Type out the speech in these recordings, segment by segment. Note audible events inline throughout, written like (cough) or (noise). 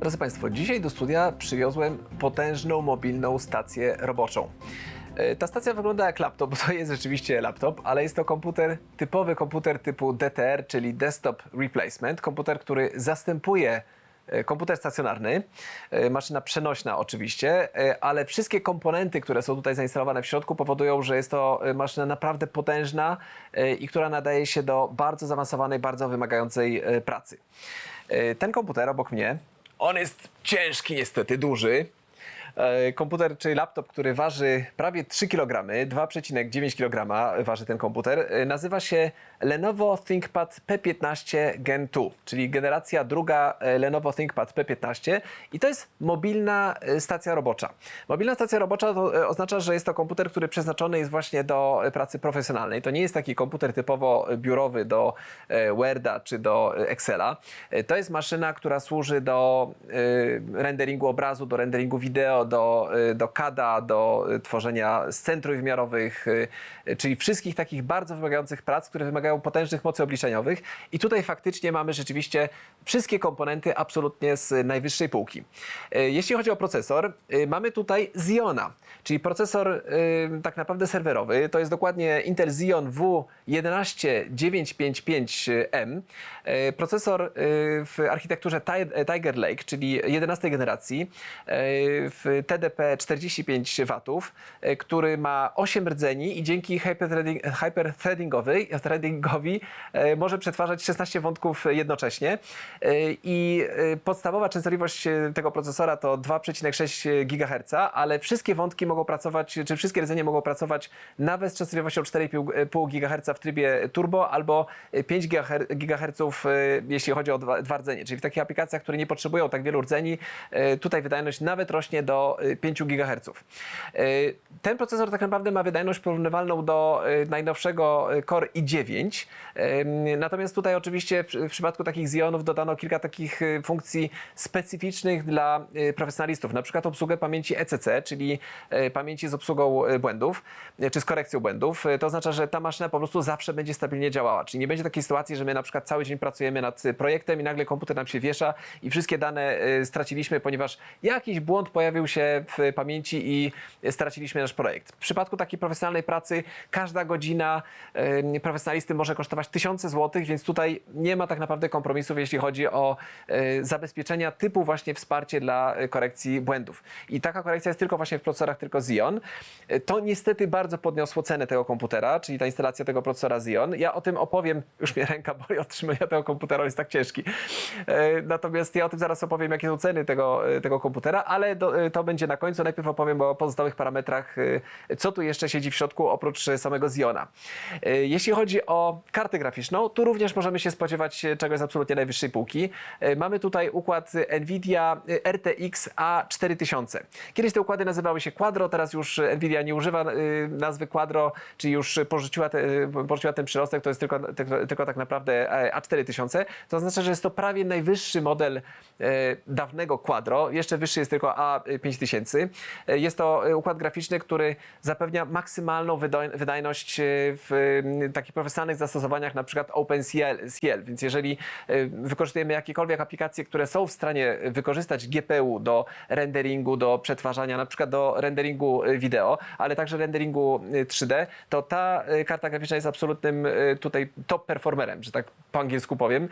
Drodzy Państwo, dzisiaj do studia przywiozłem potężną mobilną stację roboczą. E, Ta stacja wygląda jak laptop, (laughs) bo to jest rzeczywiście laptop, ale jest to komputer, typowy komputer typu DTR, czyli Desktop Replacement, komputer, który zastępuje e, komputer stacjonarny, e, maszyna przenośna oczywiście, ale wszystkie komponenty, które są tutaj zainstalowane w środku powodują, że jest to maszyna naprawdę potężna i która nadaje się do bardzo zaawansowanej, bardzo wymagającej pracy. Ten komputer obok mnie, on jest ciężki niestety, duży. E, Komputer, czyli laptop, który waży prawie 3 kg, 2,9 kg waży ten komputer, e, nazywa się Lenovo ThinkPad P15 Gen 2, czyli generacja druga e, Lenovo ThinkPad P15 i to jest mobilna stacja robocza. Mobilna stacja robocza to oznacza, że jest to komputer, który przeznaczony jest właśnie do pracy profesjonalnej. To nie jest taki komputer typowo biurowy do Worda czy do Excela. To jest maszyna, która służy do renderingu obrazu, do renderingu wideo, do, e, do CAD-a, do e, tworzenia scen trójwymiarowych, e, czyli wszystkich takich bardzo wymagających prac, które wymagają potężnych mocy obliczeniowych. I tutaj faktycznie mamy rzeczywiście wszystkie komponenty absolutnie z najwyższej półki. Jeśli chodzi o procesor, mamy tutaj Xeona, czyli procesor tak naprawdę serwerowy. To jest dokładnie Intel Xeon W11955M. E, Procesor w architekturze Ti- Tiger Lake, czyli 11 generacji, w TDP 45 W, e, który ma 8 rdzeni i dzięki hyperthreading- hyperthreadingowi threadingowi, e, może przetwarzać 16 wątków jednocześnie. E, I podstawowa częstotliwość tego procesora to 2,6 GHz, ale wszystkie wątki mogą pracować, czy wszystkie rdzenie mogą pracować nawet z częstotliwością 4,5 GHz w trybie turbo albo 5 GHz, jeśli chodzi o dwa, rdzenie. Czyli w takich aplikacjach, które nie potrzebują tak wielu rdzeni, tutaj wydajność nawet rośnie do e, 5 GHz. E, Ten procesor tak naprawdę ma wydajność porównywalną do e, najnowszego Core i9. Em, Natomiast tutaj oczywiście w, przypadku takich Xeonów dodano kilka takich funkcji specyficznych dla profesjonalistów, na przykład obsługę pamięci ECC, czyli pamięci z obsługą błędów, czy z korekcją błędów. To oznacza, że ta maszyna po prostu zawsze będzie stabilnie działała, czyli nie będzie takiej sytuacji, że my na przykład cały dzień pracujemy nad projektem i nagle komputer nam się wiesza i wszystkie dane straciliśmy, ponieważ jakiś błąd pojawił się w pamięci i straciliśmy nasz projekt. W przypadku takiej profesjonalnej pracy każda godzina profesjonalisty może kosztować tysiące złotych, więc tutaj nie ma tak naprawdę kompromisów, jeśli chodzi o e, zabezpieczenia typu właśnie wsparcie dla e, korekcji błędów. I taka korekcja jest tylko właśnie w procesorach tylko Xeon. E, To niestety bardzo podniosło cenę tego komputera, czyli ta instalacja tego procesora Xeon. Ja o tym opowiem, już mnie ręka boli od trzymania tego komputera, jest tak ciężki. Natomiast ja o tym zaraz opowiem, jakie są ceny tego, tego komputera, ale do, to będzie na końcu. Najpierw opowiem o pozostałych parametrach, e, co tu jeszcze siedzi w środku oprócz e, samego Xeona. E, Jeśli chodzi o kartę graficzną, tu również możemy się spodziewać czegoś z absolutnie najwyższej półki. Mamy tutaj układ NVIDIA RTX A4000. Kiedyś te układy nazywały się Quadro, teraz już NVIDIA nie używa nazwy Quadro, czyli już porzuciła, te, porzuciła ten przyrostek, to jest tylko, tylko, tylko tak naprawdę e, A4000. To oznacza, że jest to prawie najwyższy model e, dawnego Quadro. Jeszcze wyższy jest tylko A5000. E, Jest to e, układ graficzny, który zapewnia maksymalną wydaj- wydajność e, w takich profesjonalnych zastosowaniach, na przykład OpenCL. CL. Więc jeżeli wykorzystujemy jakiekolwiek aplikacje, które są w stanie wykorzystać GPU do renderingu, do przetwarzania, na przykład do renderingu wideo, ale także renderingu e, 3D, to ta karta graficzna jest absolutnym tutaj top performerem, że tak po angielsku powiem.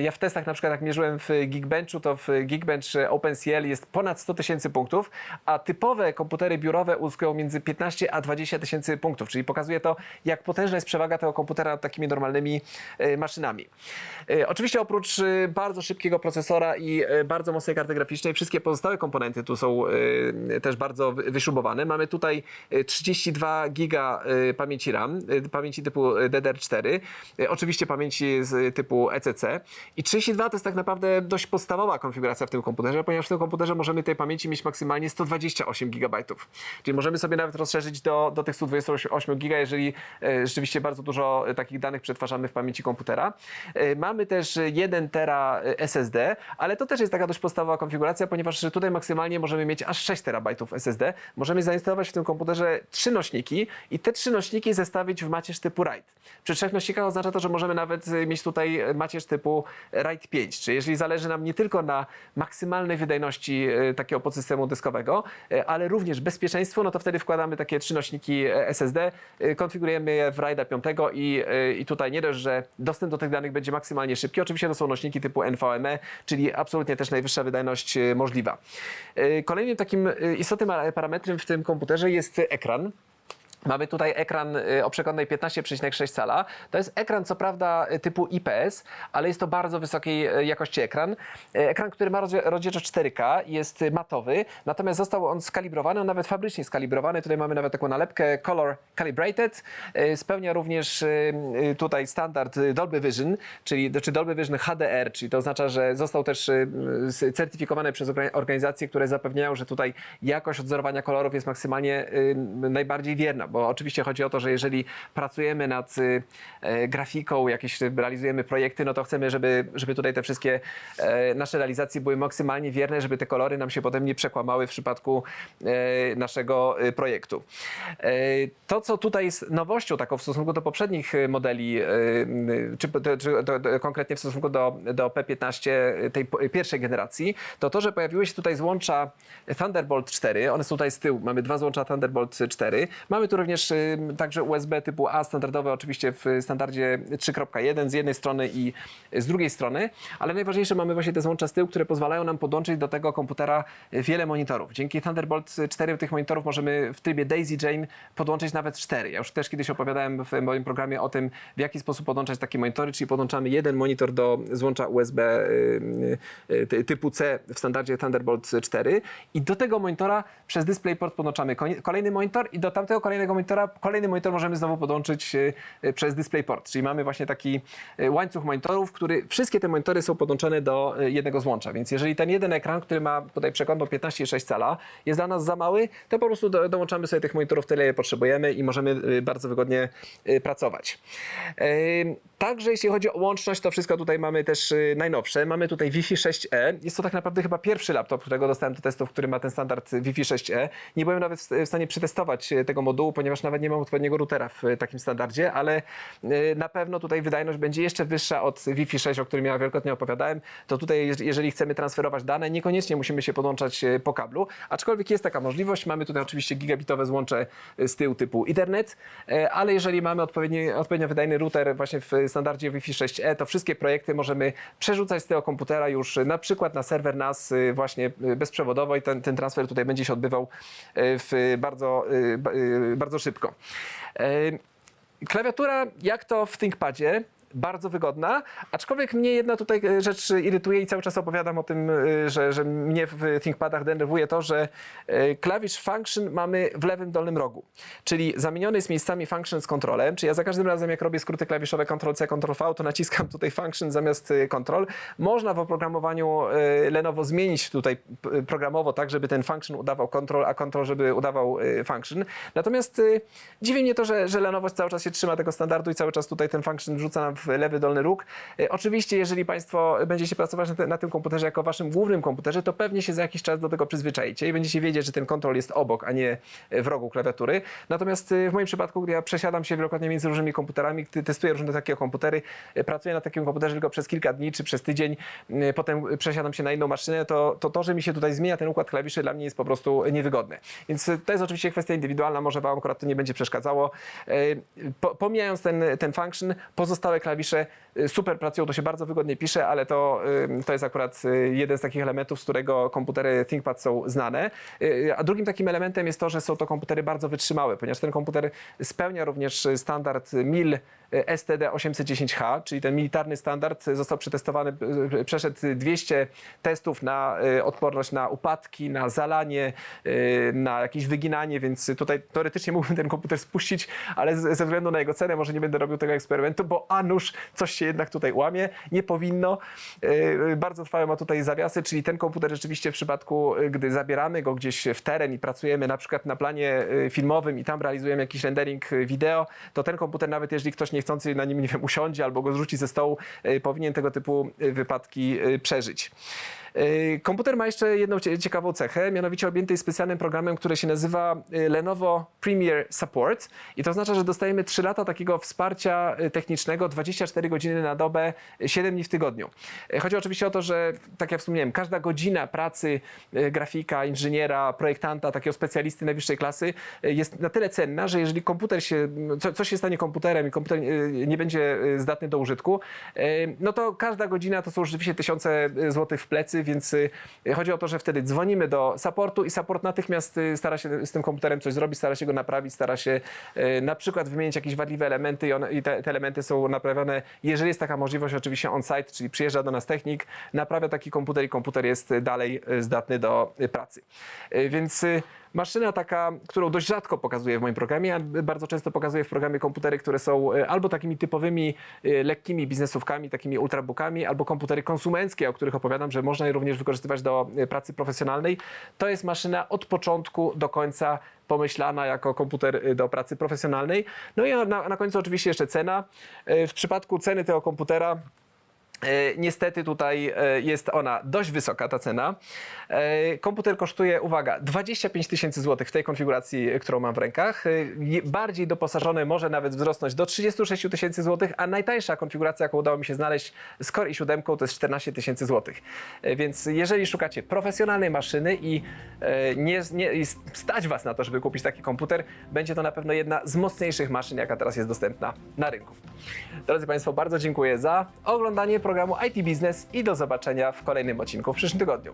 Ja w testach na przykład jak mierzyłem w Geekbenchu, to w Geekbench OpenCL jest ponad 100 tysięcy punktów, a typowe komputery biurowe uzyskują między 15 a 20 tysięcy punktów, czyli pokazuje to, jak potężna jest przewaga tego komputera nad takimi normalnymi e, maszynami. E, Oczywiście oprócz e, bardzo szybkiego procesora i bardzo mocnej karty graficznej, wszystkie pozostałe komponenty tu są też bardzo wy- wyśrubowane. Mamy tutaj e, 32 giga pamięci RAM, pamięci typu DDR4, e, oczywiście pamięci z typu ECC i 32 to jest tak naprawdę dość podstawowa konfiguracja w tym komputerze, ponieważ w tym komputerze możemy tej pamięci mieć maksymalnie maksymalnie 128 GB. Czyli możemy sobie nawet rozszerzyć do, do tych 128 GB, jeżeli e, rzeczywiście bardzo dużo e, takich danych przetwarzamy w pamięci komputera. E, Mamy też 1 tera SSD, ale to też jest taka dość podstawowa konfiguracja, ponieważ tutaj maksymalnie możemy mieć aż 6 terabajtów SSD. Możemy zainstalować w tym komputerze trzy nośniki i te trzy nośniki zestawić w macierz typu RAID. Przy trzech nośnikach oznacza to, że możemy nawet mieć tutaj macierz typu RAID 5, czyli jeżeli zależy nam nie tylko na maksymalnej wydajności takiego podsystemu e, ale również bezpieczeństwo, no to wtedy wkładamy takie trzy nośniki e, SSD, e, konfigurujemy je w RAIDa 5 i, i tutaj nie dość, że dostęp do tych danych będzie maksymalnie szybki, oczywiście to są nośniki typu NVMe, czyli absolutnie też najwyższa wydajność możliwa. Kolejnym takim istotnym parametrem w tym komputerze jest ekran. Mamy tutaj ekran y, o przekątnej 15,6 cala. To jest ekran, co prawda, y, typu IPS, ale jest to bardzo wysokiej y, jakości ekran. Ekran, który ma rozdzie- rozdzielczość 4K, jest matowy, natomiast został on skalibrowany, on nawet fabrycznie skalibrowany. Tutaj mamy nawet taką nalepkę Color Calibrated. Spełnia również tutaj standard Dolby Vision, czyli czy Dolby Vision HDR, czyli to oznacza, że został też certyfikowany przez orga- organizacje, które zapewniają, że tutaj jakość odzorowania kolorów jest maksymalnie najbardziej wierna, bo oczywiście chodzi o to, że jeżeli pracujemy nad y, e, grafiką, jakieś realizujemy projekty, no to chcemy, żeby, żeby tutaj te wszystkie e, nasze realizacje były maksymalnie wierne, żeby te kolory nam się potem nie przekłamały w przypadku e, naszego y, projektu. To, co tutaj jest nowością taką w stosunku do poprzednich y, modeli, czy, czy do, do, konkretnie w stosunku do, do P15 tej pierwszej generacji, to to, że pojawiły się tutaj złącza Thunderbolt 4. One są tutaj z tyłu. Mamy dwa złącza Thunderbolt 4. Mamy tu również y, także USB typu A standardowe, oczywiście w standardzie 3.1 z jednej strony i z drugiej strony, ale najważniejsze mamy właśnie te złącza z tyłu, które pozwalają nam podłączyć do tego komputera wiele monitorów. Dzięki Thunderbolt 4 tych monitorów możemy w trybie Daisy Chain podłączyć nawet cztery. Ja już też kiedyś opowiadałem w moim programie o tym, w jaki sposób podłączać takie monitory, czyli podłączamy jeden monitor do złącza USB y, y, ty- typu C w standardzie Thunderbolt 4 i do tego monitora przez DisplayPort podłączamy kolejny monitor i do tamtego kolejnego monitora kolejny monitor możemy znowu podłączyć y, y, przez DisplayPort, czyli mamy właśnie taki y, łańcuch monitorów, który wszystkie te monitory są podłączone do jednego złącza, więc jeżeli ten jeden ekran, który ma tutaj przekątną 15,6 cala jest dla nas za mały, to po prostu do, dołączamy sobie tych monitorów tyle, ile potrzebujemy i możemy bardzo wygodnie pracować. Także jeśli chodzi o łączność, to wszystko tutaj mamy też najnowsze. Mamy tutaj Wi-Fi 6E. Jest to tak naprawdę chyba pierwszy laptop, którego dostałem do testów, który ma ten standard Wi-Fi 6E. Nie byłem nawet w stanie przetestować tego modułu, ponieważ nawet nie mam odpowiedniego routera w y, takim standardzie, ale y, na pewno tutaj wydajność będzie jeszcze wyższa od Wi-Fi 6, o którym ja wielokrotnie opowiadałem. To tutaj, jeż- jeżeli chcemy transferować dane, niekoniecznie musimy się podłączać y, po kablu, aczkolwiek jest taka możliwość. Mamy tutaj oczywiście gigabitowe złącze z tyłu typu Ethernet, ale jeżeli mamy odpowiedni, odpowiednio wydajny router właśnie w standardzie Wi-Fi 6E, to wszystkie projekty możemy przerzucać z tego komputera już na przykład na serwer NAS właśnie bezprzewodowo i ten, ten transfer tutaj będzie się odbywał w bardzo, ba- y, bardzo szybko. Klawiatura, jak to w ThinkPadzie, bardzo wygodna, aczkolwiek mnie jedna tutaj e, rzecz irytuje i cały czas opowiadam o tym, e, że, że mnie w ThinkPadach denerwuje to, że e, klawisz function mamy w lewym dolnym rogu, czyli zamieniony jest miejscami function z kontrolem, czyli ja za każdym razem jak robię skróty klawiszowe Ctrl-C, Ctrl-V, to naciskam tutaj function zamiast control. Można w oprogramowaniu Lenovo zmienić tutaj programowo tak, żeby ten function udawał control, a control, żeby udawał function. Natomiast dziwi mnie to, że, że Lenovo cały czas się trzyma tego standardu i cały czas tutaj ten function wrzuca nam w lewy dolny róg. E, Oczywiście, jeżeli Państwo będziecie pracować na, te, na tym komputerze jako waszym głównym komputerze, to pewnie się za jakiś czas do tego przyzwyczajicie i będziecie wiedzieć, że ten kontrol jest obok, a nie w rogu klawiatury. Natomiast e, w moim przypadku, gdy ja przesiadam się wielokrotnie między różnymi komputerami, testuję różne takie komputery, e, pracuję na takim komputerze tylko przez kilka dni czy przez tydzień, e, potem przesiadam się na inną maszynę, to to, to że mi się tutaj zmienia ten układ klawiszy dla mnie jest po prostu niewygodne. Więc e, to jest oczywiście kwestia indywidualna, może Wam akurat to nie będzie przeszkadzało. E, Po, pomijając ten, ten function, pozostałe klawisze e, super pracują, to się bardzo wygodnie pisze, ale to, e, to jest akurat e, jeden z takich elementów, z którego komputery ThinkPad są znane. A drugim takim elementem jest to, że są to komputery bardzo wytrzymałe, ponieważ ten komputer spełnia również standard MIL STD 810H, czyli ten militarny standard został przetestowany, przeszedł 200 testów na odporność na upadki, na zalanie, na jakieś wyginanie, więc tutaj teoretycznie mógłbym ten komputer spuścić, ale ze względu na jego cenę może nie będę robił tego eksperymentu, bo a coś się jednak tutaj łamie. Nie powinno. E, Bardzo trwałe ma tutaj zawiasy, czyli ten komputer rzeczywiście w przypadku, e, gdy zabieramy go gdzieś w teren i pracujemy na przykład na planie e, filmowym i tam realizujemy jakiś rendering e, wideo, to ten komputer nawet jeżeli ktoś niechcący na nim, nie wiem, usiądzie albo go zrzuci ze stołu, e, powinien tego typu e, wypadki e, przeżyć. E, Komputer ma jeszcze jedną cie- ciekawą cechę, mianowicie objęty jest specjalnym programem, który się nazywa e, Lenovo Premier Support i to oznacza, że dostajemy 3 lata takiego wsparcia e, technicznego, 24 godziny na dobę, e, 7 dni w tygodniu. Chodzi oczywiście o to, że tak jak wspomniałem, każda godzina pracy grafika, inżyniera, projektanta, takiego specjalisty najwyższej klasy jest na tyle cenna, że jeżeli komputer się, co, coś się stanie komputerem i komputer nie będzie zdatny do użytku, no to każda godzina to są rzeczywiście tysiące złotych w plecy, więc e, chodzi o to, że wtedy dzwonimy do supportu i support natychmiast e, stara się z tym komputerem coś zrobić, stara się go naprawić, stara się e, na przykład wymienić jakieś wadliwe elementy i, i te, te elementy są naprawiane, jeżeli jest taka możliwość, oczywiście on-site, czyli przyjeżdża do nas technik, naprawia taki komputer i komputer jest dalej zdatny do pracy. Więc maszyna taka, którą dość rzadko pokazuję w moim programie, a bardzo często pokazuję w programie komputery, które są albo takimi typowymi lekkimi biznesówkami, takimi ultrabookami, albo komputery konsumenckie, o których opowiadam, że można je również wykorzystywać do e, pracy profesjonalnej. To jest maszyna od początku do końca pomyślana jako komputer y, do pracy profesjonalnej. No i na, na końcu oczywiście jeszcze cena. E, W przypadku ceny tego komputera E, Niestety tutaj e, jest ona dość wysoka, ta cena. E, Komputer kosztuje, uwaga, 25 tysięcy złotych w tej konfiguracji, e, którą mam w rękach. E, Bardziej doposażony może nawet wzrosnąć do 36 tysięcy złotych, a najtańsza konfiguracja, jaką udało mi się znaleźć z Core i 7 to jest 14 tysięcy złotych. E, Więc jeżeli szukacie profesjonalnej maszyny i e, nie, nie i stać Was na to, żeby kupić taki komputer, będzie to na pewno jedna z mocniejszych maszyn, jaka teraz jest dostępna na rynku. Drodzy Państwo, bardzo dziękuję za oglądanie programu IT Business i do zobaczenia w kolejnym odcinku w przyszłym tygodniu.